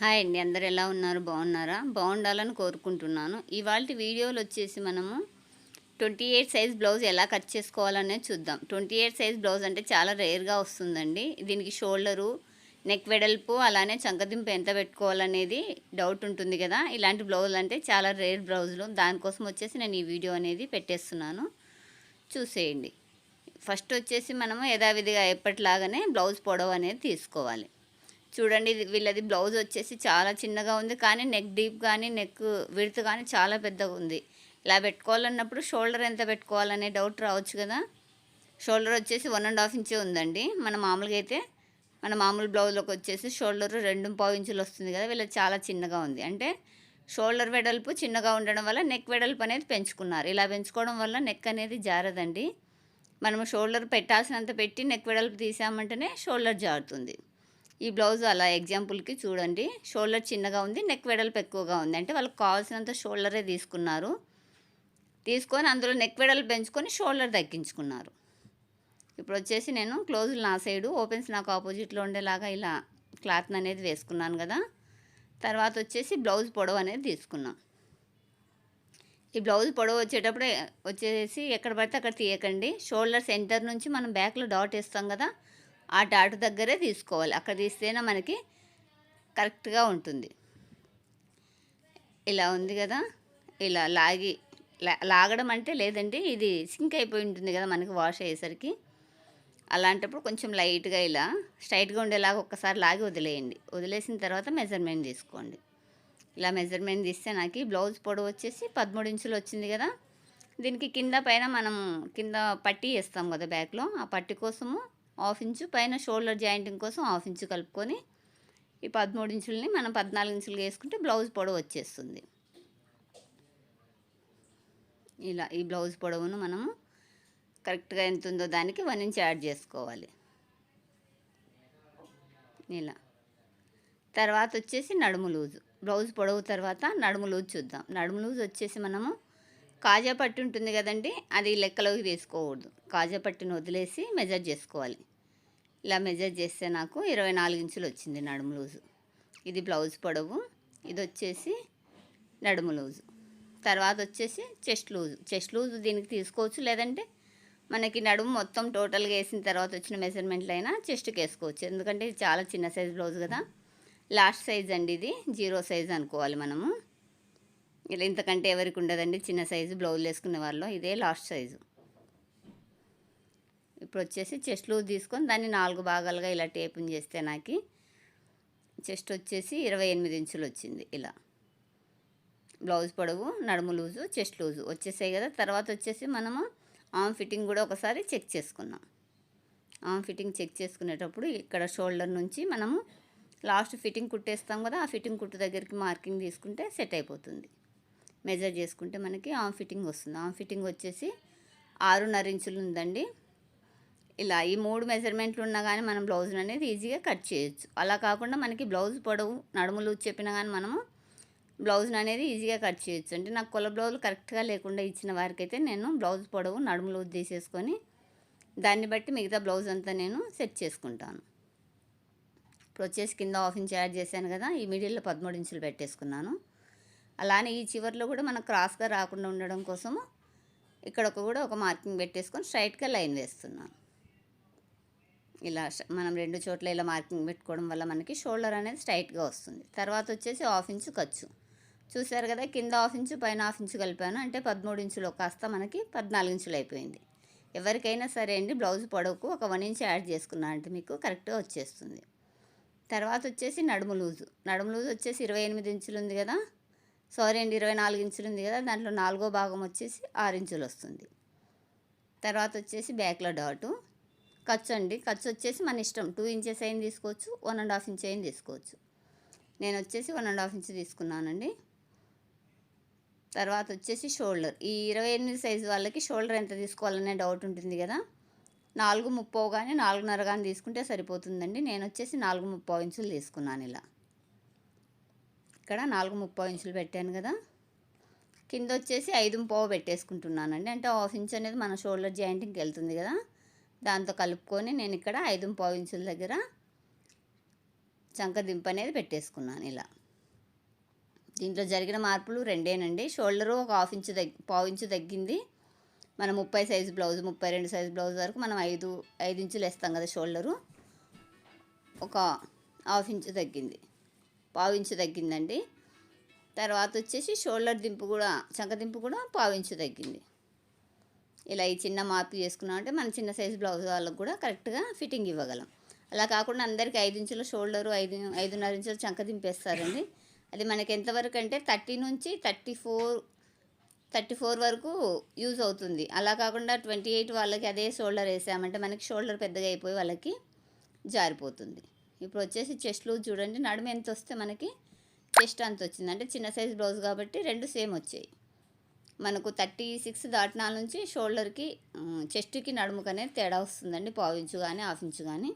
Hi అండి. అందరు ఎలా ఉన్నారు? బాగున్నారా? బాగుండాలని కోరుకుంటున్నాను. ఇవాళ వీడియోలు వచ్చేసి మనము ట్వంటీ ఎయిట్ సైజ్ బ్లౌజ్ ఎలా కట్ చేసుకోవాలనేది చూద్దాం. ట్వంటీ ఎయిట్ సైజ్ బ్లౌజ్ అంటే చాలా రేర్గా వస్తుందండి. దీనికి షోల్డరు నెక్ వెడల్పు అలానే చంకదింపు ఎంత పెట్టుకోవాలనేది డౌట్ ఉంటుంది కదా. ఇలాంటి బ్లౌజులు అంటే చాలా రేర్ బ్లౌజులు. దానికోసం వచ్చేసి నేను ఈ వీడియో అనేది పెట్టేస్తున్నాను. చూసేయండి. ఫస్ట్ వచ్చేసి మనము యథావిధిగా ఎప్పటిలాగానే బ్లౌజ్ పొడవు అనేది తీసుకోవాలి. చూడండి ఇది వీళ్ళది బ్లౌజ్ వచ్చేసి చాలా చిన్నగా ఉంది. కానీ నెక్ డీప్ కానీ నెక్ విడత్ కానీ చాలా పెద్దగా ఉంది. ఇలా పెట్టుకోవాలన్నప్పుడు షోల్డర్ ఎంత పెట్టుకోవాలనే డౌట్ రావచ్చు కదా. షోల్డర్ వచ్చేసి వన్ అండ్ హాఫ్ ఇంచే ఉందండి. మన మామూలుగా అయితే మన మామూలు బ్లౌజ్లోకి వచ్చేసి షోల్డర్ రెండు పావు ఇంచులు వస్తుంది కదా. వీళ్ళది చాలా చిన్నగా ఉంది. అంటే షోల్డర్ వెడల్పు చిన్నగా ఉండడం వల్ల నెక్ వెడల్పు అనేది పెంచుకున్నారు. ఇలా పెంచుకోవడం వల్ల నెక్ అనేది జారదండి. మనము షోల్డర్ పెట్టాల్సినంత పెట్టి నెక్ వెడల్పు తీసామంటేనే షోల్డర్ జారుతుంది. ఈ బ్లౌజ్ అలా ఎగ్జాంపుల్కి చూడండి. షోల్డర్ చిన్నగా ఉంది నెక్ వెడల్పు ఎక్కువగా ఉంది. అంటే వాళ్ళకి కావాల్సినంత షోల్డరే తీసుకున్నారు. తీసుకొని అందులో నెక్ వెడల్పు పెంచుకొని షోల్డర్ తగ్గించుకున్నారు. ఇప్పుడు వచ్చేసి నేను క్లోజులు నా సైడు ఓపెన్స్ నాకు ఆపోజిట్లో ఉండేలాగా ఇలా క్లాత్ అనేది వేసుకున్నాను కదా. తర్వాత వచ్చేసి బ్లౌజ్ పొడవు అనేది తీసుకున్నాం. ఈ బ్లౌజ్ పొడవు వచ్చేటప్పుడు వచ్చేసి ఎక్కడ పడితే అక్కడ తీయకండి. షోల్డర్ సెంటర్ నుంచి మనం బ్యాక్లో డాట్ వేస్తాం కదా. ఆ డాటు దగ్గరే తీసుకోవాలి. అక్కడ తీస్తేనే మనకి కరెక్ట్గా ఉంటుంది. ఇలా ఉంది కదా. ఇలా లాగి లా- లాగడం అంటే లేదండి ఇది సింక్ అయిపోయి ఉంటుంది కదా మనకి వాష్ అయ్యేసరికి. అలాంటప్పుడు కొంచెం లైట్గా ఇలా స్ట్రైట్గా ఉండేలాగా ఒక్కసారి లాగి వదిలేయండి. వదిలేసిన తర్వాత మెజర్మెంట్ తీసుకోండి. ఇలా మెజర్మెంట్ తీస్తే నాకు ఈ బ్లౌజ్ పొడవు వచ్చేసి పదమూడు ఇంచులు వచ్చింది కదా. దీనికి కింద పైన మనం కింద పట్టీ వేస్తాం కదా బ్యాక్లో. ఆ పట్టి కోసము హాఫ్ ఇంచు పైన షోల్డర్ జాయింటింగ్ కోసం హాఫ్ ఇంచు కలుపుకొని ఈ పదమూడు ఇంచులని మనం పద్నాలుగు ఇంచులు వేసుకుంటే బ్లౌజ్ పొడవు వచ్చేస్తుంది. ఇలా ఈ బ్లౌజ్ పొడవును మనము కరెక్ట్గా ఎంత ఉందో దానికి వన్ ఇంచ్ యాడ్ చేసుకోవాలి. ఇలా. తర్వాత వచ్చేసి నడుము లూజు. బ్లౌజ్ పొడవు తర్వాత నడుము లూజ్ చూద్దాం. నడుము లూజ్ వచ్చేసి మనము కాజా పట్టు ఉంటుంది కదండి అది లెక్కలోకి తీసుకోకూడదు. కాజా పట్టును వదిలేసి మెజర్ చేసుకోవాలి. ఇలా మెజర్ చేస్తే నాకు ఇరవై నాలుగు ఇంచులు వచ్చింది నడుము లూజు. ఇది బ్లౌజ్ పొడవు ఇది వచ్చేసి నడుము లూజు. తర్వాత వచ్చేసి చెస్ట్ లూజు. చెస్ట్ లూజు దీనికి తీసుకోవచ్చు లేదంటే మనకి నడుము మొత్తం టోటల్గా వేసిన తర్వాత వచ్చిన మెజర్మెంట్లు అయినా చెస్ట్కి వేసుకోవచ్చు. ఎందుకంటే ఇది చాలా చిన్న సైజ్ బ్లౌజ్ కదా. లాస్ట్ సైజ్ అండి ఇది జీరో సైజ్ అనుకోవాలి మనము. ఇలా ఇంతకంటే ఎవరికి ఉండదండి. చిన్న సైజు బ్లౌజ్ వేసుకునే వాళ్ళు ఇదే లాస్ట్ సైజు. ఇప్పుడు వచ్చేసి చెస్ట్ లూజ్ తీసుకొని దాన్ని నాలుగు భాగాలుగా ఇలా టేపింగ్ చేస్తే నాకు చెస్ట్ వచ్చేసి ఇరవై ఎనిమిది ఇంచులు వచ్చింది ఇలా. బ్లౌజ్ పొడవు నడుము లూజు చెస్ట్ లూజు వచ్చేసాయి కదా. తర్వాత వచ్చేసి మనము ఆమ్ ఫిట్టింగ్ కూడా ఒకసారి చెక్ చేసుకున్నాం ఆమ్ ఫిట్టింగ్ చెక్ చేసుకునేటప్పుడు ఇక్కడ షోల్డర్ నుంచి మనము లాస్ట్ ఫిట్టింగ్ కుట్టేస్తాం కదా. ఆ ఫిట్టింగ్ కుట్టు దగ్గరికి మార్కింగ్ తీసుకుంటే సెట్ అయిపోతుంది. మెజర్ చేసుకుంటే మనకి ఆమ్ ఫిట్టింగ్ వస్తుంది. ఆమ్ ఫిట్టింగ్ వచ్చేసి ఆరున్నర ఇంచులు ఉందండి. ఇలా ఈ మూడు మెజర్మెంట్లు ఉన్నా కానీ మనం బ్లౌజ్ అనేది ఈజీగా కట్ చేయొచ్చు. అలా కాకుండా మనకి బ్లౌజ్ పొడవు నడుములు చెప్పినా కానీ మనము బ్లౌజ్ అనేది ఈజీగా కట్ చేయొచ్చు. అంటే నాకు కొల బ్లౌజ్ కరెక్ట్గా లేకుండా ఇచ్చిన వారికైతే నేను బ్లౌజ్ పొడవు నడుములు తీసేసుకొని దాన్ని బట్టి మిగతా బ్లౌజ్ అంతా నేను సెట్ చేసుకుంటాను. ఇప్పుడు వచ్చేసి కింద హాఫ్ ఇంచ్ యాడ్ చేశాను కదా ఈ మిడిల్లో పదమూడు ఇంచులు పెట్టేసుకున్నాను. అలానే ఈ చివర్లో కూడా మనం క్రాస్గా రాకుండా ఉండడం కోసము ఇక్కడ ఒక కూడా ఒక మార్కింగ్ పెట్టేసుకొని స్ట్రైట్గా లైన్ వేస్తున్నాను. ఇలా మనం రెండు చోట్ల ఇలా మార్కింగ్ పెట్టుకోవడం వల్ల మనకి షోల్డర్ అనేది స్ట్రైట్గా వస్తుంది. తర్వాత వచ్చేసి హాఫ్ ఇంచు ఖర్చు. చూసారు కదా కింద హాఫ్ ఇంచు పైన హాఫ్ ఇంచు కలిపాను. అంటే పదమూడు ఇంచులు కాస్త మనకి పద్నాలుగు ఇంచులు అయిపోయింది. ఎవరికైనా సరే అండి బ్లౌజ్ పొడవుకు ఒక వన్ ఇంచ్ యాడ్ చేసుకున్నా అంటే మీకు కరెక్ట్గా వచ్చేస్తుంది. తర్వాత వచ్చేసి నడుము లూజు. నడుము లూజు వచ్చేసి ఇరవై ఎనిమిది ఇంచులు ఉంది కదా సారీ అండి ఇరవై నాలుగు ఇంచులు ఉంది కదా దాంట్లో నాలుగో భాగం వచ్చేసి ఆరు ఇంచులు వస్తుంది. తర్వాత వచ్చేసి బ్యాక్లో డాటు. ఖర్చు అండి ఖర్చు వచ్చేసి మన ఇష్టం. టూ ఇంచెస్ అయిన తీసుకోవచ్చు వన్ అండ్ హాఫ్ ఇంచ్ అయిన తీసుకోవచ్చు. నేను వచ్చేసి వన్ అండ్ హాఫ్ ఇంచ్ తీసుకున్నానండి. తర్వాత వచ్చేసి షోల్డర్. ఈ ఇరవై ఎనిమిది సైజు వాళ్ళకి షోల్డర్ ఎంత తీసుకోవాలనే డౌట్ ఉంటుంది కదా. నాలుగు ముప్పో కానీ నాలుగున్నర కానీ తీసుకుంటే సరిపోతుందండి. నేను వచ్చేసి నాలుగు ముప్పో ఇంచులు తీసుకున్నాను ఇలా. ఇక్కడ నాలుగు ముప్పై ఇంచులు పెట్టాను కదా. కింద వచ్చేసి ఐదు ముప్పో పెట్టేసుకుంటున్నానండి. అంటే హాఫ్ ఇంచ్ అనేది మన షోల్డర్ జాయింటింగ్కి వెళ్తుంది కదా. దాంతో కలుపుకొని నేను ఇక్కడ ఐదు పావు ఇంచుల దగ్గర చంక దింపు అనేది పెట్టేసుకున్నాను ఇలా. దీంట్లో జరిగిన మార్పులు రెండేనండి. షోల్డరు ఒక హాఫ్ ఇంచు తగ్గి పావు ఇంచు తగ్గింది. మన ముప్పై సైజు బ్లౌజ్ ముప్పై రెండు సైజు బ్లౌజ్ వరకు మనం ఐదు ఐదు ఇంచులు వేస్తాం కదా షోల్డరు. ఒక హాఫ్ ఇంచు తగ్గింది. పావించు తగ్గిందండి తర్వాత వచ్చేసి షోల్డర్ దింపు కూడా చంక దింపు కూడా పావించు తగ్గింది ఇలా ఈ చిన్న మార్పు చేసుకున్నాం అంటే మన చిన్న సైజ్ బ్లౌజ్ వాళ్ళకు కూడా కరెక్ట్గా ఫిట్టింగ్ ఇవ్వగలం. అలా కాకుండా అందరికీ ఐదు ఇంచుల షోల్డరు ఐదు ఐదున్నర ఇంచుల చంక దింపేస్తారండి. అది మనకి ఎంతవరకు అంటే థర్టీ నుంచి థర్టీ ఫోర్ థర్టీ ఫోర్ వరకు యూజ్ అవుతుంది. అలా కాకుండా ట్వంటీ ఎయిట్ వాళ్ళకి అదే షోల్డర్ వేసామంటే మనకి షోల్డర్ పెద్దగా అయిపోయి వాళ్ళకి జారిపోతుంది. ఇప్పుడు వచ్చేసి చెస్ట్ లూజ్ చూడండి. నడుము ఎంత వస్తే మనకి చెస్ట్ అంత వచ్చింది. అంటే చిన్న సైజ్ బ్లౌజ్ కాబట్టి రెండు సేమ్ వచ్చాయి. మనకు థర్టీ సిక్స్ దాటినాల నుంచి షోల్డర్కి చెస్ట్కి నడుముకు అనేది తేడా వస్తుందండి. పావు ఇంచు కానీ హాఫ్ ఇంచు కానీ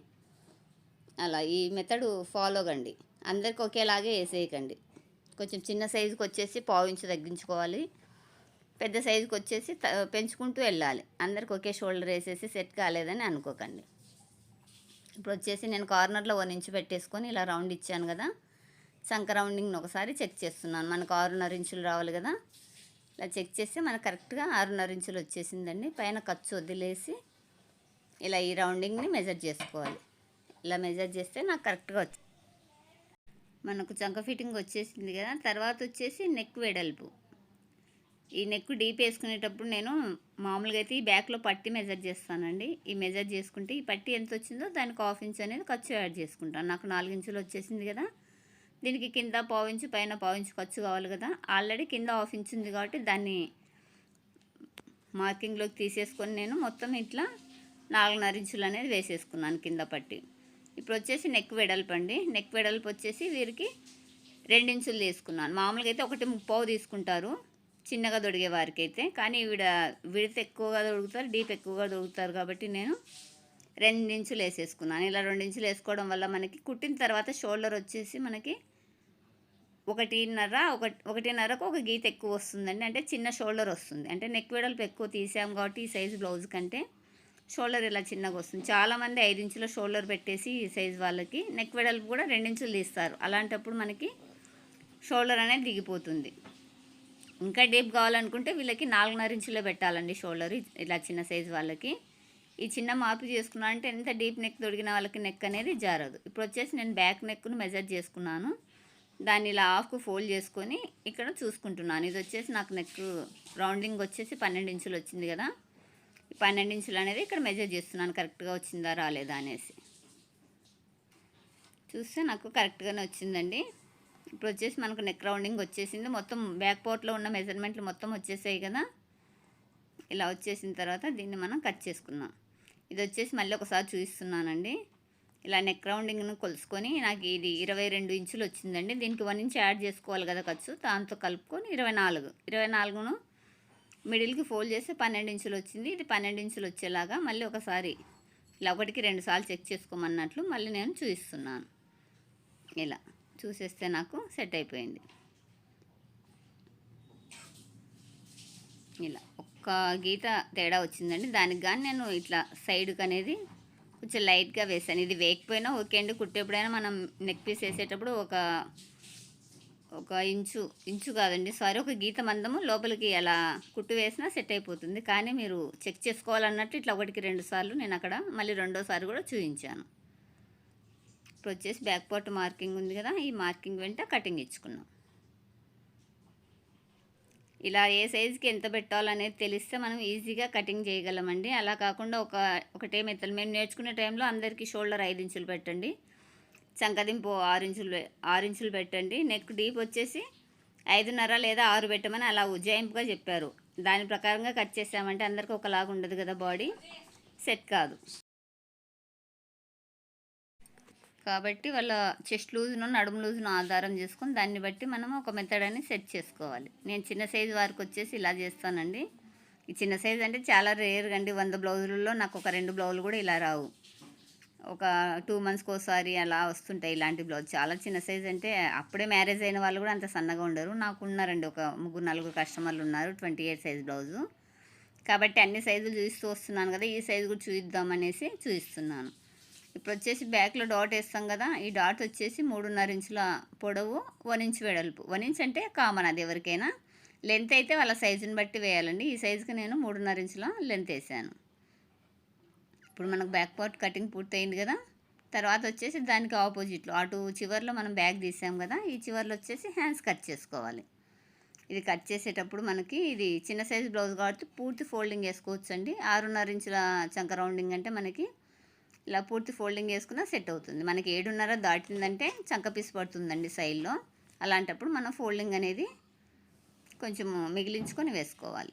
అలా ఈ మెథడ్ ఫాలో కండి. అందరికి ఒకేలాగే వేసేయకండి. కొంచెం చిన్న సైజుకి వచ్చేసి పావు ఇంచు తగ్గించుకోవాలి. పెద్ద సైజుకి వచ్చేసి త- పెంచుకుంటూ వెళ్ళాలి. అందరికి ఒకే షోల్డర్ వేసేసి సెట్ కాలేదని అనుకోకండి. ఇప్పుడు వచ్చేసి నేను కార్నర్లో వన్ ఇంచు పెట్టేసుకొని ఇలా రౌండ్ ఇచ్చాను కదా. సంక రౌండింగ్ని ఒకసారి చెక్ చేస్తున్నాను. మనకు ఆరున్నర ఇంచులు రావాలి కదా. ఇలా చెక్ చేస్తే మనకు కరెక్ట్గా ఆరున్నర ఇంచులు వచ్చేసిందండి. పైన ఖర్చు వదిలేసి ఇలా ఈ రౌండింగ్ని మెజర్ చేసుకోవాలి. ఇలా మెజర్ చేస్తే నాకు కరెక్ట్గా వచ్చి మనకు చంక ఫిట్టింగ్ వచ్చేసింది కదా. తర్వాత వచ్చేసి నెక్ వెడల్పు. ఈ నెక్ డీప్ వేసుకునేటప్పుడు నేను మామూలుగా అయితే ఈ బ్యాక్లో పట్టి మెజర్ చేస్తానండి. ఈ మెజర్ చేసుకుంటే ఈ పట్టి ఎంత వచ్చిందో దానికి హాఫ్ ఇంచ్ అనేది ఖర్చు యాడ్ చేసుకుంటాను. నాకు నాలుగు ఇంచులు వచ్చేసింది కదా. దీనికి కింద పావు ఇంచు పైన పావు ఇంచు ఖర్చు కావాలి కదా. ఆల్రెడీ కింద హాఫ్ ఇంచ్ ఉంది కాబట్టి దాన్ని మార్కింగ్లోకి తీసేసుకొని నేను మొత్తం ఇట్లా నాలుగున్నర ఇంచులు అనేది వేసేసుకున్నాను కింద పట్టి. ఇప్పుడు వచ్చేసి నెక్ వెడల్పు అండి. నెక్ వెడల్పు వచ్చేసి వీరికి రెండించులు తీసుకున్నాను. మామూలుగా అయితే ఒకటి ముప్పావు తీసుకుంటారు. చిన్నగా దొడిగే వారికి అయితే కానీ వీడ విడత ఎక్కువగా దొడుకుతారు డీప్ ఎక్కువగా దొడుకుతారు కాబట్టి నేను రెండించులు వేసేసుకున్నాను. ఇలా రెండించులు వేసుకోవడం వల్ల మనకి కుట్టిన తర్వాత షోల్డర్ వచ్చేసి మనకి ఒకటిన్నర ఒక ఒకటిన్నరకు ఒక గీత ఎక్కువ వస్తుందండి. అంటే చిన్న షోల్డర్ వస్తుంది. అంటే నెక్ వెడల్పు ఎక్కువ తీసాం కాబట్టి ఈ సైజు బ్లౌజ్ కంటే షోల్డర్ ఇలా చిన్నగా వస్తుంది. చాలామంది ఐదు ఇంచుల షోల్డర్ పెట్టేసి ఈ సైజు వాళ్ళకి నెక్ వెడల్పు కూడా రెండించులు తీస్తారు. అలాంటప్పుడు మనకి షోల్డర్ అనేది దిగిపోతుంది. ఇంకా డీప్ కావాలనుకుంటే వీళ్ళకి నాలుగున్నర ఇంచులో పెట్టాలండి షోల్డర్ ఇలా చిన్న సైజు వాళ్ళకి. ఈ చిన్న మార్పు చేసుకున్నా అంటే ఎంత డీప్ నెక్ తొడిగిన వాళ్ళకి నెక్ అనేది జారదు. ఇప్పుడు వచ్చేసి నేను బ్యాక్ నెక్ను మెజర్ చేసుకున్నాను. దాన్ని ఇలా హాఫ్కు ఫోల్డ్ చేసుకొని ఇక్కడ చూసుకుంటున్నాను. ఇది వచ్చేసి నాకు నెక్ రౌండింగ్ వచ్చేసి పన్నెండు ఇంచులు వచ్చింది కదా. ఈ పన్నెండు ఇంచులు అనేది ఇక్కడ మెజర్ చేస్తున్నాను. కరెక్ట్గా వచ్చిందా రాలేదా అనేసి. చూస్తే నాకు కరెక్ట్గానే వచ్చిందండి. ఇప్పుడు వచ్చేసి మనకు నెక్ రౌండింగ్ వచ్చేసింది. మొత్తం బ్యాక్ పార్ట్లో ఉన్న మెజర్మెంట్లు మొత్తం వచ్చేసాయి కదా. ఇలా వచ్చేసిన తర్వాత దీన్ని మనం కట్ చేసుకుందాం. ఇది వచ్చేసి మళ్ళీ ఒకసారి చూపిస్తున్నానండి. ఇలా నెక్ రౌండింగ్ను కొలుసుకొని నాకు ఇది ఇరవై రెండు ఇంచులు వచ్చిందండి. దీనికి వన్ ఇంచ్ యాడ్ చేసుకోవాలి కదా ఖర్చు. దాంతో కలుపుకొని ఇరవై నాలుగు. ఇరవై నాలుగును మిడిల్కి ఫోల్డ్ చేస్తే పన్నెండు ఇంచులు వచ్చింది. ఇది పన్నెండు ఇంచులు వచ్చేలాగా మళ్ళీ ఒకసారి ఇలా ఒకటికి రెండు సార్లు చెక్ చేసుకోమన్నట్లు మళ్ళీ నేను చూపిస్తున్నాను. ఇలా. చూసేస్తే నాకు సెట్ అయిపోయింది. ఇలా ఒక్క గీత తేడా వచ్చిందండి. దానికి కానీ నేను ఇట్లా సైడ్కి అనేది కొంచెం లైట్గా వేసాను ఇది వేయకపోయినా ఓకే అండి. కుట్టేప్పుడైనా మనం నెక్ పీస్ వేసేటప్పుడు ఒక ఒక ఇంచు ఇంచు కాదండి. సారీ ఒక గీత మందము లోపలికి అలా కుట్టు వేసినా సెట్ అయిపోతుంది. కానీ మీరు చెక్ చేసుకోవాలన్నట్టు ఇట్లా ఒకటికి రెండు సార్లు నేను అక్కడ మళ్ళీ రెండోసారి కూడా చూపించాను ఇప్పుడు వచ్చేసి బ్యాక్ పార్ట్ మార్కింగ్ ఉంది కదా ఈ మార్కింగ్ వెంట కటింగ్ ఇచ్చుకున్నాం. ఇలా ఏ సైజుకి ఎంత పెట్టాలనేది తెలిస్తే మనం ఈజీగా కటింగ్ చేయగలమండి. అలా కాకుండా ఒక ఒకటే మెత్తలు. మేము నేర్చుకునే టైంలో అందరికీ షోల్డర్ ఐదు ఇంచులు పెట్టండి. చంకదింపు ఆరు ఇంచులు ఆరు ఇంచులు పెట్టండి. నెక్ డీప్ వచ్చేసి ఐదున్నర లేదా ఆరు పెట్టమని అలా ఉజ్జాయింపుగా చెప్పారు. దాని ప్రకారంగా కట్ చేసామంటే అందరికీ ఒకలాగా ఉండదు కదా బాడీ? సెట్ కాదు. కాబట్టి వాళ్ళ చెస్ట్ లూజ్ను నడుము లూజ్ను ఆధారం చేసుకొని దాన్ని బట్టి మనం ఒక మెథడ్ అని సెట్ చేసుకోవాలి. నేను చిన్న సైజు వారికి వచ్చేసి ఇలా చేస్తానండి. ఈ చిన్న సైజు అంటే చాలా రేర్ అండి. వంద బ్లౌజులలో నాకు ఒక రెండు బ్లౌజులు కూడా ఇలా రావు. ఒక టూ మంత్స్కి ఒకసారి అలా వస్తుంటాయి ఇలాంటి బ్లౌజ్. చాలా చిన్న సైజ్ అంటే అప్పుడే మ్యారేజ్ అయిన వాళ్ళు కూడా అంత సన్నగా ఉండరు. నాకు ఉన్నారండి ఒక ముగ్గురు నలుగురు కస్టమర్లు ఉన్నారు. Twenty eight size blouse. కాబట్టి అన్ని సైజులు చూస్తూ వస్తున్నాను కదా ఈ సైజు కూడా చూద్దామనేసి చూపిస్తున్నాను ఇప్పుడు వచ్చేసి బ్యాక్లో డాట్ వేస్తాం కదా ఈ డాట్ వచ్చేసి మూడున్నర ఇంచుల పొడవు వన్ ఇంచ్ వెడల్పు. వన్ ఇంచ్ అంటే కామన్ అది ఎవరికైనా. లెంత్ అయితే వాళ్ళ సైజుని బట్టి వేయాలండి. ఈ సైజుకి నేను మూడున్నర ఇంచుల లెంత్ వేసాను. ఇప్పుడు మనకు బ్యాక్ పార్ట్ కటింగ్ పూర్తయింది కదా తర్వాత వచ్చేసి దానికి ఆపోజిట్లో అటు చివర్లో మనం బ్యాగ్ తీసాం కదా ఈ చివర్లో వచ్చేసి హ్యాండ్స్ కట్ చేసుకోవాలి. ఇది కట్ చేసేటప్పుడు మనకి ఇది చిన్న సైజు బ్లౌజ్ కాబట్టి పూర్తి ఫోల్డింగ్ వేసుకోవచ్చు అండి ఆరున్నర ఇంచుల చంక రౌండింగ్ అంటే మనకి ఇలా పూర్తి ఫోల్డింగ్ వేసుకున్నా సెట్ అవుతుంది. మనకి ఏడున్నర దాటిందంటే చంక పీస్ పడుతుందండి సైడ్లో. అలాంటప్పుడు మనం ఫోల్డింగ్ అనేది కొంచెం మిగిలించుకొని వేసుకోవాలి.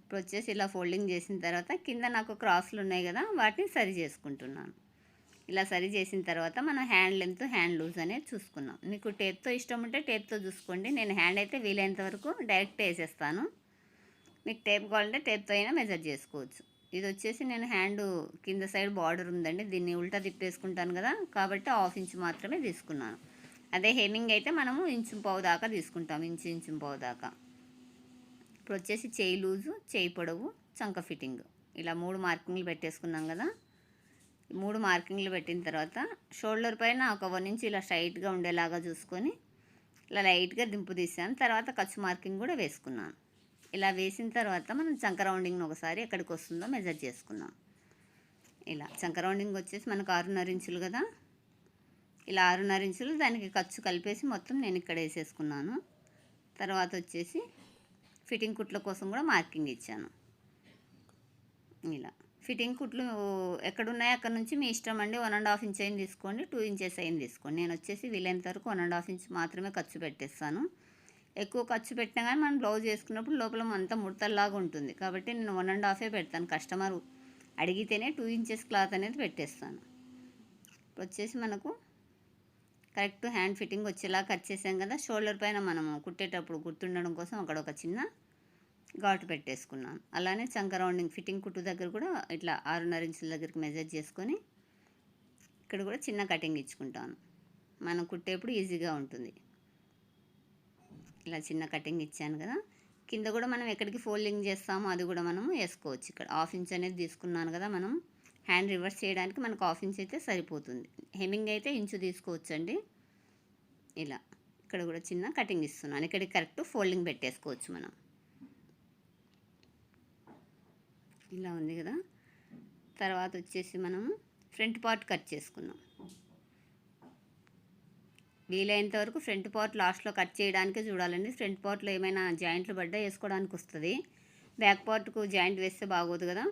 ఇప్పుడు వచ్చేసి ఇలా ఫోల్డింగ్ చేసిన తర్వాత కింద నాకు క్రాస్లు ఉన్నాయి కదా వాటిని సరి చేసుకుంటున్నాను. ఇలా సరి చేసిన తర్వాత మనం హ్యాండ్ లెంత్ హ్యాండ్ లూజ్ అనేది చూసుకున్నాం మీకు టేప్తో ఇష్టం ఉంటే టేప్తో చూసుకోండి. నేను హ్యాండ్ అయితే వీలైనంత వరకు డైరెక్ట్ వేసేస్తాను. మీకు టేప్ కావాలంటే టేప్తో అయినా మెజర్ చేసుకోవచ్చు. ఇది వచ్చేసి నేను హ్యాండ్ కింద సైడ్ బార్డర్ ఉందండి. దీన్ని ఉల్టా తిప్పేసుకుంటాను కదా. కాబట్టి హాఫ్ ఇంచ్ మాత్రమే తీసుకున్నాను. అదే హెమ్మింగ్ అయితే మనము ఇంచు పావు దాకా తీసుకుంటాం. ఇంచు ఇంచు పావు దాకా. ఇప్పుడు వచ్చేసి చేయి లూజు చేయి పొడవు చంక ఫిట్టింగ్. ఇలా మూడు మార్కింగ్లు పెట్టేసుకున్నాం కదా. మూడు మార్కింగ్లు పెట్టిన తర్వాత షోల్డర్ పైన ఒక వన్ ఇంచ్ ఇలా స్ట్రైట్గా ఉండేలాగా చూసుకొని ఇలా లైట్గా దింపు తీసాను. తర్వాత ఖర్చు మార్కింగ్ కూడా వేసుకున్నాను. ఇలా వేసిన తర్వాత మనం చంక రౌండింగ్ని ఒకసారి ఎక్కడికి వస్తుందో మెజర్ చేసుకుందాం. ఇలా చంక రౌండింగ్ వచ్చేసి మనకు ఆరున్నర ఇంచులు కదా? ఇలా ఆరున్నర ఇంచులు దానికి ఖర్చు కలిపేసి మొత్తం నేను ఇక్కడ వేసేసుకున్నాను. తర్వాత వచ్చేసి ఫిట్టింగ్ కుట్ల కోసం కూడా మార్కింగ్ ఇచ్చాను. ఇలా ఫిట్టింగ్ కుట్లు ఎక్కడున్నాయో అక్కడ నుంచి మీ ఇష్టం అండి. వన్ అండ్ హాఫ్ ఇంచ్ అయిన తీసుకోండి టూ ఇంచెస్ అయిన తీసుకోండి. నేను వచ్చేసి వీలైనంత వరకు వన్ అండ్ హాఫ్ ఇంచ్ మాత్రమే ఖర్చు పెట్టేస్తాను. ఎక్కువ ఖర్చు పెట్టినా కానీ మనం బ్లౌజ్ వేసుకున్నప్పుడు లోపల అంతా ముడతల్లాగా ఉంటుంది. కాబట్టి నేను వన్ అండ్ హాఫే పెడతాను. కస్టమర్ అడిగితేనే టూ ఇంచెస్ క్లాత్ అనేది పెట్టేస్తాను. ఇప్పుడు వచ్చేసి మనకు కరెక్ట్ హ్యాండ్ ఫిట్టింగ్ వచ్చేలా కట్ చేసాం కదా. షోల్డర్ పైన మనము కుట్టేటప్పుడు గుర్తుండడం కోసం అక్కడ ఒక చిన్న ఘాటు పెట్టేసుకున్నాను. అలానే చంక రౌండింగ్ ఫిట్టింగ్ కుట్టు దగ్గర కూడా ఇట్లా ఆరున్నర ఇంచుల దగ్గరికి మెజర్ చేసుకొని ఇక్కడ కూడా చిన్న కటింగ్ ఇచ్చుకుంటాను. మనం కుట్టేప్పుడు ఈజీగా ఉంటుంది. ఇలా చిన్న కటింగ్ ఇచ్చాను కదా. కింద కూడా మనం ఎక్కడికి ఫోల్డింగ్ చేస్తామో అది కూడా మనం వేసుకోవచ్చు. ఇక్కడ హాఫ్ ఇంచ్ అనేది తీసుకున్నాను కదా మనం. హ్యాండ్ రివర్స్ చేయడానికి మనకు హాఫ్ ఇంచ్ అయితే సరిపోతుంది. హెమింగ్ అయితే ఇంచు తీసుకోవచ్చండి. ఇలా ఇక్కడ కూడా చిన్న కటింగ్ ఇస్తున్నాను. ఇక్కడికి కరెక్ట్ ఫోల్డింగ్ పెట్టేసుకోవచ్చు మనం. ఇలా ఉంది కదా. తర్వాత వచ్చేసి మనం ఫ్రంట్ పార్ట్ కట్ చేసుకున్నాం వీలైనంత వరకు ఫ్రంట్ పార్ట్ లాస్ట్లో కట్ చేయడానికే చూడాలండి. ఫ్రంట్ పార్ట్లో ఏమైనా జాయింట్లు పడ్డా వేసుకోవడానికి వస్తుంది. బ్యాక్ పార్ట్కు జాయింట్ వేస్తే బాగోదు కదా.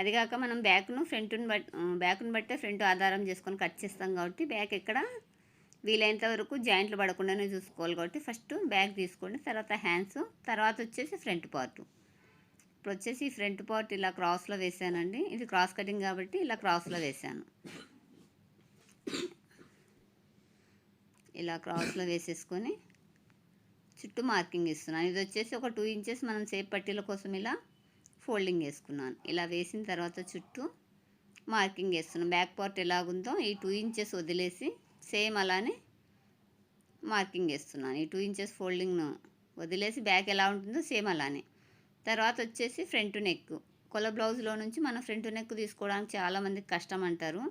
అది కాక మనం బ్యాక్ను ఫ్రంట్ను బట్ బ్యాక్ను బట్టే ఫ్రంట్ ఆధారం చేసుకొని కట్ చేస్తాం కాబట్టి బ్యాక్ ఎక్కడ వీలైనంత వరకు జాయింట్లు పడకుండానే చూసుకోవాలి కాబట్టి ఫస్ట్ బ్యాక్ తీసుకోండి తర్వాత హ్యాండ్స్ తర్వాత వచ్చేసి ఫ్రంట్ పార్ట్. ఇప్పుడు వచ్చేసి ఫ్రంట్ పార్ట్ ఇలా క్రాస్లో వేసానండి. ఇది క్రాస్ కటింగ్ కాబట్టి ఇలా క్రాస్లో వేసాను. ఇలా క్రాస్లో వేసేసుకొని చుట్టూ మార్కింగ్ ఇస్తున్నాను. ఇది వచ్చేసి ఒక టూ ఇంచెస్ మనం సేప్ పట్టీల కోసం ఇలా ఫోల్డింగ్ వేసుకున్నాను. ఇలా వేసిన తర్వాత చుట్టూ మార్కింగ్ వేస్తున్నాను. బ్యాక్ పార్ట్ ఎలాగుందో ఈ టూ ఇంచెస్ వదిలేసి సేమ్ అలానే మార్కింగ్ వేస్తున్నాను. ఈ టూ ఇంచెస్ ఫోల్డింగ్ను వదిలేసి బ్యాక్ ఎలా ఉంటుందో సేమ్ అలానే. తర్వాత వచ్చేసి ఫ్రంట్ నెక్. కొల బ్లౌజ్లో నుంచి మనం ఫ్రంట్ నెక్ తీసుకోవడానికి చాలామందికి కష్టం అంటారు.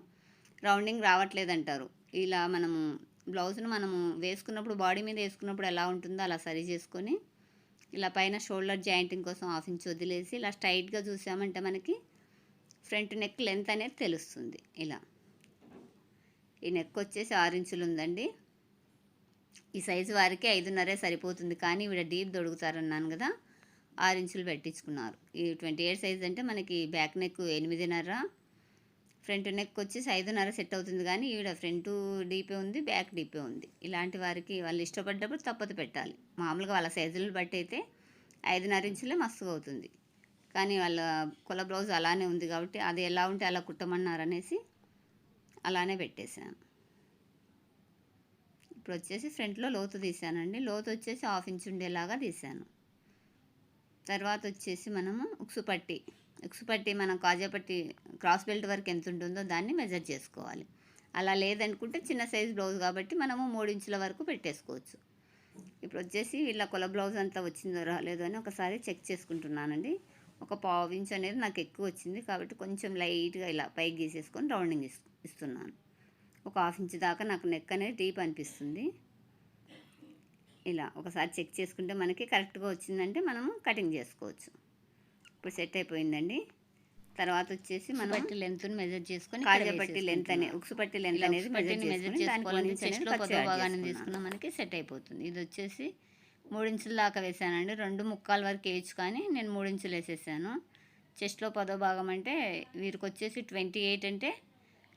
రౌండింగ్ రావట్లేదంటారు. ఇలా మనము బ్లౌజ్ను మనము వేసుకున్నప్పుడు బాడీ మీద వేసుకున్నప్పుడు ఎలా ఉంటుందో అలా సరి చేసుకొని ఇలా పైన షోల్డర్ జాయింటింగ్ కోసం హాఫ్ ఇంచ్ వదిలేసి ఇలా స్ట్రైట్గా చూసామంటే మనకి ఫ్రంట్ నెక్ లెంత్ అనేది తెలుస్తుంది. ఇలా. ఈ నెక్ వచ్చేసి ఆరు ఇంచులు ఉందండి. ఈ సైజు వారికి ఐదున్నరే సరిపోతుంది. కానీ ఈవిడ డీప్ దొడుగుతారన్నాను కదా ఆరు ఇంచులు పెట్టించుకున్నారు. ఈ ట్వంటీ ఎయిట్ సైజ్ అంటే మనకి బ్యాక్ నెక్ ఎనిమిదిన్నర ఫ్రంట్ నెక్ వచ్చేసి ఐదున్నర సెట్ అవుతుంది కానీ ఈవిడ ఫ్రంట్ డీపే ఉంది బ్యాక్ డీపే ఉంది. ఇలాంటి వారికి వాళ్ళు ఇష్టపడ్డప్పుడు తప్పదు పెట్టాలి. మామూలుగా వాళ్ళ సైజులను బట్టి అయితే ఐదున్నర ఇంచులే మస్తుగా అవుతుంది. కానీ వాళ్ళ కుల బ్లౌజ్ అలానే ఉంది కాబట్టి అది ఎలా ఉంటే అలా కుట్టమన్నారు అనేసి అలానే పెట్టేశాను. ఇప్పుడు వచ్చేసి ఫ్రంట్లో లోతు తీసానండి లోతు వచ్చేసి హాఫ్ ఇంచ్ ఉండేలాగా తీసాను తర్వాత వచ్చేసి మనము ఉక్సు పట్టి ఉక్సు పట్టి మనం కాజా పట్టి క్రాస్ బెల్ట్ వరకు ఎంత ఉంటుందో దాన్ని మెజర్ చేసుకోవాలి. అలా లేదనుకుంటే చిన్న సైజ్ బ్లౌజ్ కాబట్టి మనము మూడు ఇంచుల వరకు పెట్టేసుకోవచ్చు. ఇప్పుడు వచ్చేసి ఇలా కొల బ్లౌజ్ అంతా వచ్చిందో రాలేదో అని ఒకసారి చెక్ చేసుకుంటున్నానండి. ఒక పావు ఇంచ్ అనేది నాకు ఎక్కువ వచ్చింది కాబట్టి కొంచెం లైట్గా ఇలా పైకి గీసేసుకొని రౌండింగ్ ఇస్తున్నాను. ఒక హాఫ్ ఇంచ్ దాకా నాకు నెక్ అనేది డీప్ అనిపిస్తుంది. ఇలా ఒకసారి చెక్ చేసుకుంటే మనకి కరెక్ట్గా వచ్చిందంటే మనము కటింగ్ చేసుకోవచ్చు. ఇప్పుడు సెట్ అయిపోయిందండి. తర్వాత వచ్చేసి మనం పట్టి లెంత్ని మెజర్ చేసుకొని కాజా పట్టి లెంత్ అనే ఉక్సు పట్టి లెంత్ అనేది మెజర్ చేసుకొని దానికి భాగాన్ని. తీసుకున్న మనకి సెట్ అయిపోతుంది. ఇది వచ్చేసి మూడు ఇంచుల దాకా వేసానండి. రెండు ముక్కాల వరకు వేయచ్చు కానీ నేను మూడు ఇంచులు వేసేసాను చెస్ట్లో పదో భాగం అంటే వీరికి వచ్చేసి ట్వంటీ ఎయిట్ అంటే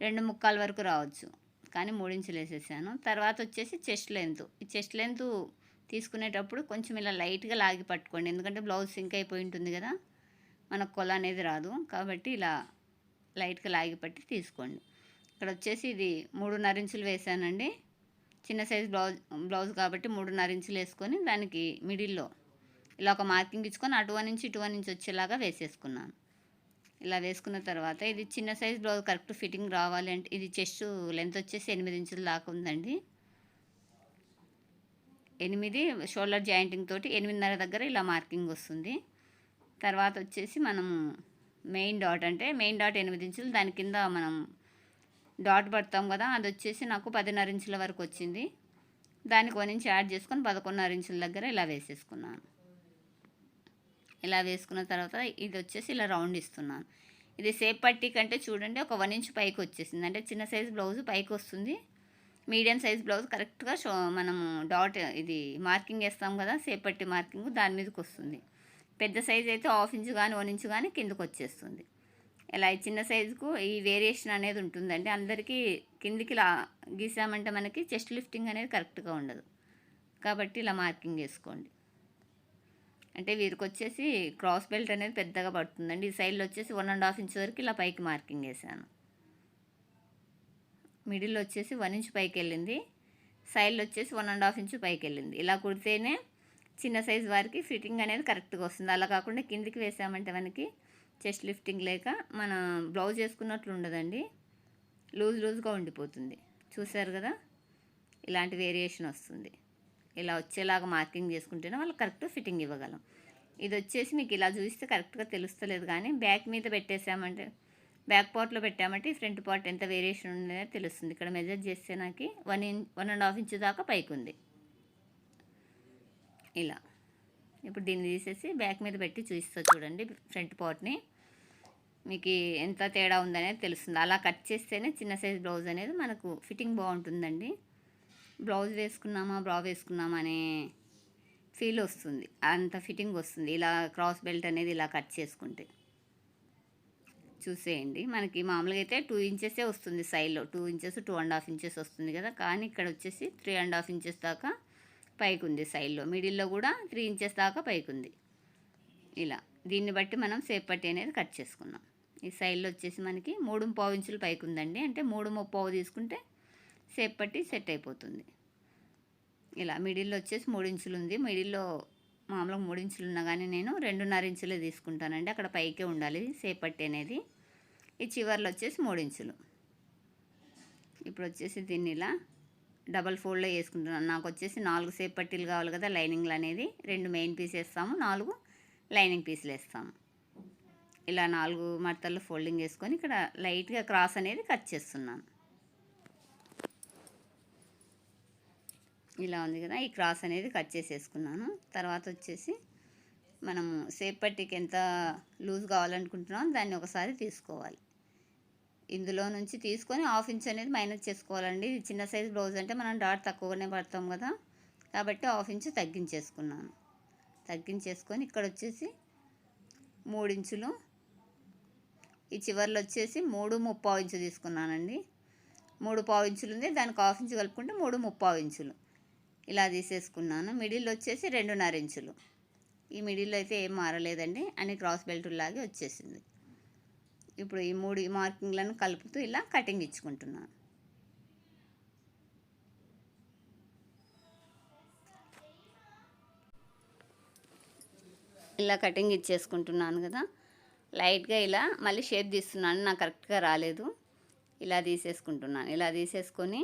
రెండు ముక్కాల వరకు రావచ్చు. కానీ మూడు ఇంచులు వేసేసాను. తర్వాత వచ్చేసి చెస్ట్ లెంత్ ఈ చెస్ట్ లెంత్ తీసుకునేటప్పుడు కొంచెం ఇలా లైట్గా లాగి పట్టుకోండి. ఎందుకంటే బ్లౌజ్ సింక్ అయిపోయి ఉంటుంది కదా. మనకు కొల అనేది రాదు. కాబట్టి ఇలా లైట్గా లాగి పట్టి తీసుకోండి. ఇక్కడ వచ్చేసి ఇది మూడున్నర ఇంచులు వేసానండి. చిన్న సైజ్ బ్లౌజ్ బ్లౌజ్ కాబట్టి మూడున్నర ఇంచులు వేసుకొని దానికి మిడిల్లో ఇలా ఒక మార్కింగ్ ఇచ్చుకొని అటు నుంచి ఇటు నుంచి వచ్చేలాగా వేసేసుకున్నాను. ఇలా వేసుకున్న తర్వాత ఇది చిన్న సైజ్ బ్లౌజ్ కరెక్ట్ ఫిట్టింగ్ రావాలి అంటే ఇది చెస్ట్ లెంత్ వచ్చేసి ఎనిమిది ఇంచుల దాకా ఉందండి. ఎనిమిది షోల్డర్ జాయింటింగ్ తోటి ఎనిమిదిన్నర దగ్గర ఇలా మార్కింగ్ వస్తుంది. తర్వాత వచ్చేసి మనము మెయిన్ డాట్ అంటే మెయిన్ డాట్ ఎనిమిది ఇంచులు దాని కింద మనం డాట్ పడతాం కదా అది వచ్చేసి నాకు పదిన్నర ఇంచుల వరకు వచ్చింది. దానికి వన్ నుంచి యాడ్ చేసుకొని పదకొండున్నర ఇంచుల దగ్గర ఇలా వేసేసుకున్నాను. ఇలా వేసుకున్న తర్వాత ఇది వచ్చేసి ఇలా రౌండ్ ఇస్తున్నాను. ఇది సేప్ పట్టి కంటే చూడండి ఒక వన్ ఇంచ్ పైకి వచ్చేసింది అంటే చిన్న సైజ్ బ్లౌజ్ పైకి వస్తుంది మీడియం సైజ్ బ్లౌజ్ కరెక్ట్గా షో మనము డాట్ ఇది మార్కింగ్ వేస్తాం కదా సేపట్టి మార్కింగ్ దాని మీదకి వస్తుంది పెద్ద సైజ్ అయితే హాఫ్ ఇంచ్ కానీ వన్ ఇంచ్ కానీ కిందకు వచ్చేస్తుంది. ఇలా ఈ చిన్న సైజుకు ఈ వేరియేషన్ అనేది ఉంటుందండి అందరికీ కిందికి లా గీసామంటే మనకి చెస్ట్ లిఫ్టింగ్ అనేది కరెక్ట్గా ఉండదు. కాబట్టి ఇలా మార్కింగ్ వేసుకోండి. అంటే వీరికి వచ్చేసి క్రాస్ బెల్ట్ అనేది పెద్దగా పడుతుందండి. ఈ సైడ్లో వచ్చేసి వన్ అండ్ హాఫ్ ఇంచ్ వరకు ఇలా పైకి మార్కింగ్ వేసాను. మిడిల్ వచ్చేసి వన్ ఇంచ్ పైకి వెళ్ళింది. సైడ్లో వచ్చేసి వన్ అండ్ హాఫ్ ఇంచ్ పైకి వెళ్ళింది. ఇలా కుడితేనే చిన్న సైజ్ వారికి ఫిట్టింగ్ అనేది కరెక్ట్గా వస్తుంది. అలా కాకుండా కిందికి వేసామంటే మనకి చెస్ట్ లిఫ్టింగ్ లేక మన బ్లౌజ్ వేసుకున్నట్లు ఉండదండి. లూజ్ లూజ్గా ఉండిపోతుంది. చూసారు కదా? ఇలాంటి వేరియేషన్ వస్తుంది. ఇలా వచ్చేలాగా మార్కింగ్ చేసుకుంటేనే వాళ్ళు కరెక్ట్ ఫిట్టింగ్ ఇవ్వగలం. ఇది వచ్చేసి మీకు ఇలా చూస్తే కరెక్ట్గా తెలుస్తలేదు కానీ బ్యాక్ మీద పెట్టేసామంటే బ్యాక్ పార్ట్లో పెట్టామంటే ఫ్రంట్ పార్ట్ ఎంత వేరియేషన్ ఉండేదో తెలుస్తుంది. ఇక్కడ మెజర్ చేస్తే నాకు one in one and half inch దాకా పైకి ఉంది ఇలా. ఇప్పుడు దీన్ని తీసేసి బ్యాక్ మీద పెట్టి చూపిస్తా చూడండి ఫ్రంట్ పార్ట్ని. మీకు ఎంత తేడా ఉందనేది తెలుస్తుంది. అలా కట్ చేస్తేనే చిన్న సైజ్ బ్లౌజ్ అనేది మనకు ఫిట్టింగ్ బాగుంటుందండి. బ్లౌజ్ వేసుకున్నామా బ్రా వేసుకున్నామా అనే ఫీల్ వస్తుంది. అంత ఫిట్టింగ్ వస్తుంది. ఇలా క్రాస్ బెల్ట్ అనేది ఇలా కట్ చేసుకుంటే. చూసేయండి. మనకి మామూలుగా అయితే టూ ఇంచెసే వస్తుంది సైడ్లో two inches two and half inches వస్తుంది కదా. కానీ ఇక్కడ వచ్చేసి త్రీ అండ్ హాఫ్ ఇంచెస్ దాకా పైకి ఉంది సైడ్లో మిడిల్లో కూడా త్రీ ఇంచెస్ దాకా పైకి ఉంది ఇలా దీన్ని బట్టి మనం సేప్ పట్టి అనేది కట్ చేసుకున్నాం ఈ సైడ్లో వచ్చేసి మనకి మూడు పావు ఇంచులు పైకి ఉందండి అంటే మూడు ముప్పావు తీసుకుంటే సేప్ పట్టి సెట్ అయిపోతుంది. ఇలా మిడిల్లో వచ్చేసి మూడు ఇంచులు ఉంది. మిడిల్లో మామూలుగా మూడు ఇంచులు ఉన్నా కానీ నేను రెండున్నర ఇంచులే తీసుకుంటానండి. అక్కడ పైకే ఉండాలి సేప్ పట్టి అనేది. ఈ చివర్లో వచ్చేసి మూడు ఇంచులు. ఇప్పుడు వచ్చేసి దీన్ని ఇలా డబల్ ఫోల్డ్లో వేసుకుంటున్నాను నాకు వచ్చేసి నాలుగు సేపు పట్టీలు కావాలి కదా లైనింగ్లు అనేది. రెండు మెయిన్ పీస్ వేస్తాము నాలుగు లైనింగ్ పీసులు వేస్తాము. ఇలా నాలుగు మడతల్లో ఫోల్డింగ్ వేసుకొని ఇక్కడ లైట్గా క్రాస్ అనేది కట్ చేస్తున్నాను. ఇలా ఉంది కదా ఈ క్రాస్ అనేది కట్ చేసేసుకున్నాను. తర్వాత వచ్చేసి మనము సేపట్టికి ఎంత లూజ్ కావాలనుకుంటున్నాం దాన్ని ఒకసారి తీసుకోవాలి. ఇందులో నుంచి తీసుకొని హాఫ్ ఇంచ్ అనేది మైనస్ చేసుకోవాలండి. ఇది చిన్న సైజ్ బ్లౌజ్ అంటే మనం డాట్ తక్కువగానే పడతాం కదా. కాబట్టి హాఫ్ ఇంచ్ తగ్గించేసుకున్నాను. తగ్గించేసుకొని ఇక్కడ వచ్చేసి మూడు ఇంచులు. ఈ చివర్లో వచ్చేసి మూడు ముప్పావు ఇంచు తీసుకున్నానండి. మూడు పావు ఇంచులు ఉంది. దానికి హాఫ్ ఇంచు కలుపుకుంటే మూడు ముప్పావు ఇంచులు. ఇలా తీసేసుకున్నాను. మిడిల్ వచ్చేసి రెండున్నర ఇంచులు. ఈ మిడిల్లో అయితే ఏం మారలేదండి. అని క్రాస్ బెల్ట్ లాగే వచ్చేసింది. ఇప్పుడు ఈ మూడు మార్కింగ్లను కలుపుతూ ఇలా కటింగ్ ఇచ్చుకుంటున్నాను ఇలా కటింగ్ ఇచ్చేసుకుంటున్నాను కదా. లైట్గా ఇలా మళ్ళీ షేప్ తీస్తున్నాను. నాకు కరెక్ట్గా రాలేదు. ఇలా తీసేసుకుంటున్నాను. ఇలా తీసేసుకొని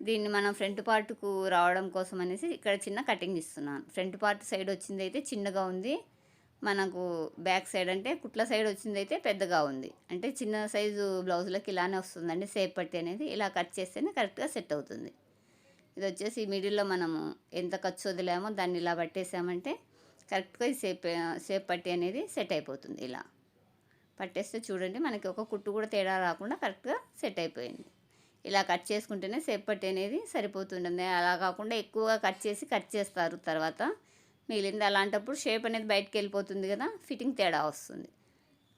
దీన్ని మనం ఫ్రంట్ పార్ట్కు రావడం కోసం అనేసి ఇక్కడ చిన్న కటింగ్ ఇస్తున్నాను. ఫ్రంట్ పార్ట్ సైడ్ వచ్చింది అయితే చిన్నగా ఉంది. మనకు బ్యాక్ సైడ్ అంటే కుట్ల సైడ్ వచ్చింది అయితే పెద్దగా ఉంది. అంటే చిన్న సైజు బ్లౌజులకి ఇలానే వస్తుందండి సేప్ పట్టి అనేది. ఇలా కట్ చేస్తేనే కరెక్ట్గా సెట్ అవుతుంది. ఇది వచ్చేసి మిడిల్లో మనము ఎంత ఖర్చు వదిలేమో దాన్ని ఇలా పట్టేసామంటే కరెక్ట్గా ఈ సేప్ సేప్ పట్టి అనేది సెట్ అయిపోతుంది ఇలా. పట్టేస్తే చూడండి మనకి ఒక కుట్టు కూడా తేడా రాకుండా కరెక్ట్గా సెట్ అయిపోయింది. ఇలా కట్ చేసుకుంటేనే సేప్ పట్టి అనేది సరిపోతుంటుంది. అలా కాకుండా ఎక్కువగా కట్ చేసి కట్ చేస్తారు తర్వాత. మిగిలింది అలాంటప్పుడు షేప్ అనేది బయటకు వెళ్ళిపోతుంది కదా ఫిట్టింగ్ తేడా వస్తుంది.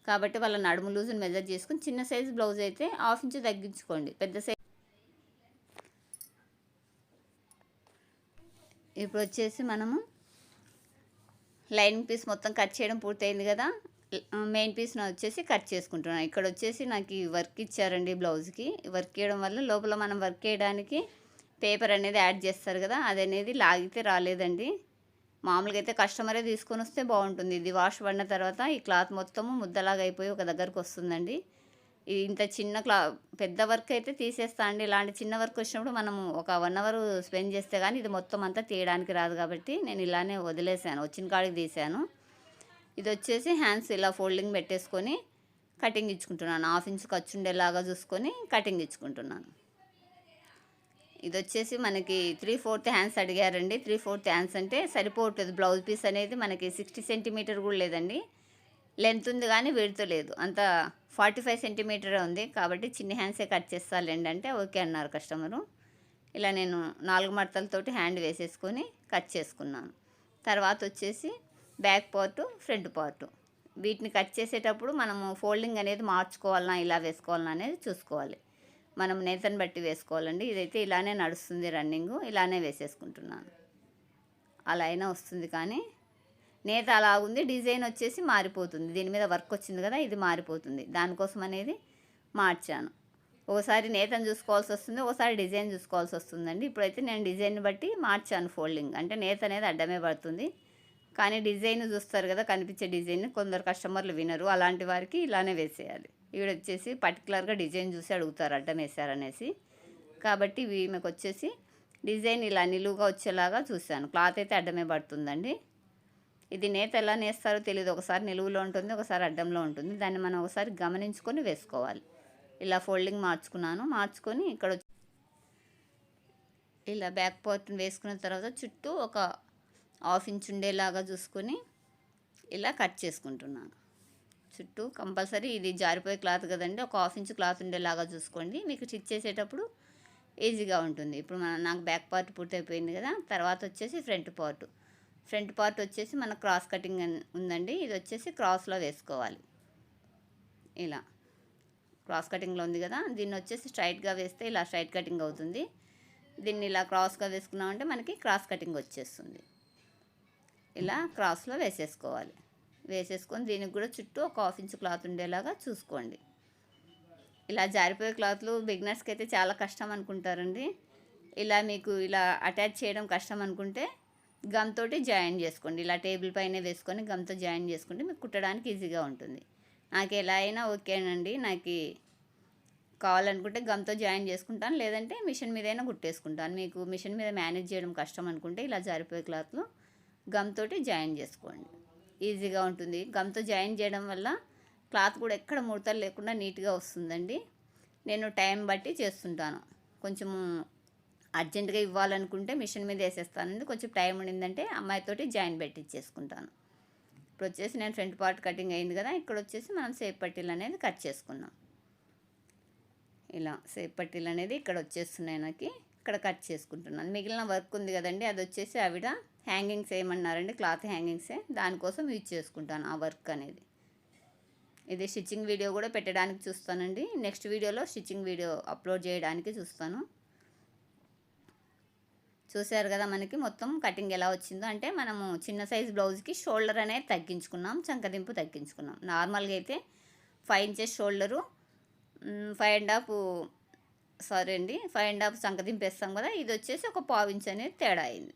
కాబట్టి వాళ్ళ నడుము లూజుని మెజర్ చేసుకుని చిన్న సైజు బ్లౌజ్ అయితే హాఫ్ ఇంచు తగ్గించుకోండి. పెద్ద సైజ్ ఇప్పుడు వచ్చేసి మనము లైనింగ్ పీస్ మొత్తం కట్ చేయడం పూర్తయింది కదా మెయిన్ పీస్ను వచ్చేసి కట్ చేసుకుంటున్నాను ఇక్కడ వచ్చేసి నాకు ఈ వర్క్ ఇచ్చారండి బ్లౌజ్కి వర్క్ చేయడం వల్ల లోపల మనం వర్క్ చేయడానికి పేపర్ అనేది యాడ్ చేస్తారు కదా అది అనేది లాగితే రాలేదండి. మామూలుగా అయితే కస్టమరే తీసుకొని వస్తే బాగుంటుంది ఇది వాష్ పడిన తర్వాత ఈ క్లాత్ మొత్తము ముద్దలాగా అయిపోయి ఒక దగ్గరకు వస్తుందండి ఇంత చిన్న క్లా పెద్ద వర్క్ అయితే తీసేస్తా అండి. ఇలాంటి చిన్న వర్క్ వచ్చినప్పుడు మనం ఒక వన్ అవర్ స్పెండ్ చేస్తే కానీ ఇది మొత్తం అంతా తీయడానికి రాదు కాబట్టి నేను ఇలానే వదిలేసాను. వచ్చిన కాడికి తీసాను. ఇది వచ్చేసి హ్యాండ్స్ ఇలా ఫోల్డింగ్ పెట్టేసుకొని కటింగ్ ఇచ్చుకుంటున్నాను. హాఫ్ ఇంచ్ ఖర్చు ఉండేలాగా చూసుకొని కటింగ్ ఇచ్చుకుంటున్నాను. ఇది వచ్చేసి మనకి త్రీ ఫోర్త్ హ్యాండ్స్ అడిగారండి. త్రీ ఫోర్త్ హ్యాండ్స్ అంటే సరిపోతుంది బ్లౌజ్ పీస్ అనేది మనకి సిక్స్టీ సెంటీమీటర్ కూడా లేదండి. లెంత్ ఉంది కానీ విడుతూ లేదు. అంత ఫార్టీ ఫైవ్ సెంటీమీటరే ఉంది. కాబట్టి చిన్న హ్యాండ్సే కట్ చేస్తాలేండి అంటే ఓకే అన్నారు కస్టమరు. ఇలా నేను నాలుగు మడతలతోటి హ్యాండ్ వేసేసుకొని కట్ చేసుకున్నాను. తర్వాత వచ్చేసి బ్యాక్ పార్ట్ ఫ్రంట్ పార్ట్ వీటిని కట్ చేసేటప్పుడు మనము ఫోల్డింగ్ అనేది మార్చుకోవాలన్నా ఇలా వేసుకోవాలన్నా అనేది చూసుకోవాలి. మనం నేతను బట్టి వేసుకోవాలండి. ఇదైతే ఇలానే నడుస్తుంది రన్నింగ్. ఇలానే వేసేసుకుంటున్నాను. అలా అయినా వస్తుంది కానీ నేత అలా ఉంది డిజైన్ వచ్చేసి మారిపోతుంది. దీని మీద వర్క్ వచ్చింది కదా ఇది మారిపోతుంది. దానికోసం అనేది మార్చాను. ఒకసారి నేతను చూసుకోవాల్సి వస్తుంది ఒకసారి డిజైన్ చూసుకోవాల్సి వస్తుందండి. ఇప్పుడైతే నేను డిజైన్ బట్టి మార్చాను ఫోల్డింగ్. అంటే నేత అనేది అడ్డమే పడుతుంది. కానీ డిజైన్ చూస్తారు కదా కనిపించే డిజైన్. కొందరు కస్టమర్లు వినరు. అలాంటి వారికి ఇలానే వేసేయాలి. ఈవిడ వచ్చేసి పర్టికులర్గా డిజైన్ చూసి అడుగుతారు అడ్డం వేశారనేసి కాబట్టి ఈమెకు వచ్చేసి డిజైన్ ఇలా నిలువుగా వచ్చేలాగా చూశాను. క్లాత్ అయితే అడ్డమే పడుతుందండి. ఇది నేత ఎలా నేస్తారో తెలియదు ఒకసారి నిలువులో ఉంటుంది ఒకసారి అడ్డంలో ఉంటుంది. దాన్ని మనం ఒకసారి గమనించుకొని వేసుకోవాలి. ఇలా ఫోల్డింగ్ మార్చుకున్నాను. మార్చుకొని ఇక్కడ ఇలా బ్యాక్ పార్ట్ వేసుకున్న తర్వాత చుట్టూ ఒక హాఫ్ ఇంచ్ ఉండేలాగా చూసుకొని ఇలా కట్ చేసుకుంటున్నాను. చుట్టూ కంపల్సరీ ఇది జారిపోయే క్లాత్ కదండి. ఒక హాఫ్ ఇంచ్ క్లాత్ ఉండేలాగా చూసుకోండి. మీకు స్టిచ్ చేసేటప్పుడు ఈజీగా ఉంటుంది. ఇప్పుడు మన నాకు బ్యాక్ పార్ట్ పూర్తయిపోయింది కదా. తర్వాత వచ్చేసి ఫ్రంట్ పార్ట్. ఫ్రంట్ పార్ట్ వచ్చేసి మన క్రాస్ కటింగ్ ఉందండి. ఇది వచ్చేసి క్రాస్లో వేసుకోవాలి. ఇలా. క్రాస్ కటింగ్లో ఉంది కదా. దీన్ని వచ్చేసి స్ట్రైట్గా వేస్తే ఇలా స్ట్రైట్ కటింగ్ అవుతుంది. దీన్ని ఇలా క్రాస్గా వేసుకున్నామంటే మనకి క్రాస్ కటింగ్ వచ్చేస్తుంది. ఇలా క్రాస్లో వేసేసుకోవాలి. వేసేసుకొని దీనికి కూడా చుట్టూ ఒక హాఫ్ ఇంచ్ క్లాత్ ఉండేలాగా చూసుకోండి. ఇలా జారిపోయే క్లాత్లు బిగినర్స్కి అయితే చాలా కష్టం అనుకుంటారండి. ఇలా మీకు ఇలా అటాచ్ చేయడం కష్టం అనుకుంటే గమ్ తోటి జాయిన్ చేసుకోండి. ఇలా టేబుల్ పైన వేసుకొని గమ్తో జాయిన్ చేసుకుంటే మీకు కుట్టడానికి ఈజీగా ఉంటుంది. నాకు ఎలా అయినా ఓకేనండి. నాకు కావాలనుకుంటే గమ్తో జాయిన్ చేసుకుంటాను. లేదంటే మిషన్ మీదైనా కుట్టేసుకుంటాను. మీకు మిషన్ మీద మేనేజ్ చేయడం కష్టం అనుకుంటే ఇలా జారిపోయే క్లాత్లు గమ్ తోటి జాయిన్ చేసుకోండి. ఈజీగా ఉంటుంది. గమ్తో జాయిన్ చేయడం వల్ల క్లాత్ కూడా ఎక్కడ ముడతలు లేకుండా నీట్గా వస్తుందండి. నేను టైం బట్టి చేస్తుంటాను. కొంచెం అర్జెంటుగా ఇవ్వాలనుకుంటే మిషన్ మీద వేసేస్తానండి. కొంచెం టైం ఉండిందంటే అమ్మాయితోటి జాయిన్ పెట్టించేసుకుంటాను ఇప్పుడు వచ్చేసి నేను ఫ్రంట్ పార్ట్ కటింగ్ అయింది కదా ఇక్కడ వచ్చేసి మనం సేప్ పట్టీలు అనేది కట్ చేసుకున్నాం. ఇలా సేప్ పట్టీలు అనేది ఇక్కడ వచ్చేస్తున్నాయి నాకు. ఇక్కడ కట్ చేసుకుంటున్నాను. మిగిలిన వర్క్ ఉంది కదండి అది వచ్చేసి ఆవిడ హ్యాంగింగ్స్ ఏమన్నారండి క్లాత్ హ్యాంగింగ్సే. దానికోసం యూజ్ చేసుకుంటాను ఆ వర్క్ అనేది. ఇది స్టిచ్చింగ్ వీడియో కూడా పెట్టడానికి చూస్తానండి. నెక్స్ట్ వీడియోలో స్టిచ్చింగ్ వీడియో అప్లోడ్ చేయడానికి చూస్తాను. చూశారు కదా మనకి మొత్తం కటింగ్ ఎలా వచ్చిందో. అంటే మనము చిన్న సైజ్ బ్లౌజ్కి షోల్డర్ అనేది తగ్గించుకున్నాం చంకదింపు తగ్గించుకున్నాం. నార్మల్గా అయితే five inches shoulder five and half sorry అండి ఫైవ్ అండ్ హాఫ్ చంకదింపు దింపేస్తాం కదా ఇది వచ్చేసి ఒక పావు ఇంచ్ అనేది తేడా అయింది.